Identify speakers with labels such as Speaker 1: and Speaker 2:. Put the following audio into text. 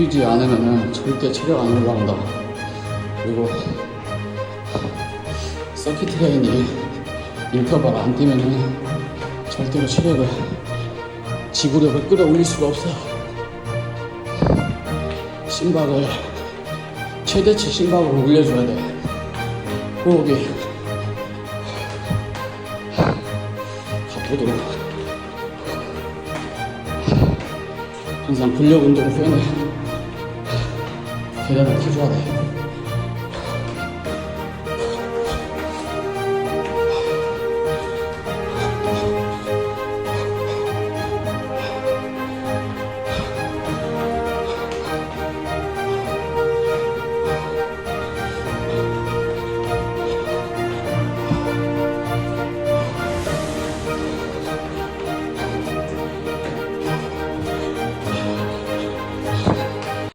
Speaker 1: 뛰지 않으면은 절대 체력 안 올라간다. 그리고 서킷 트레인이 인터벌 안 뛰면은 절대로 체력을 지구력을 끌어올릴 수가 없어. 심박을 최대치 심박을 올려줘야 돼. 호흡이 가쁘도록 항상 근력 운동 你在哪儿工作的？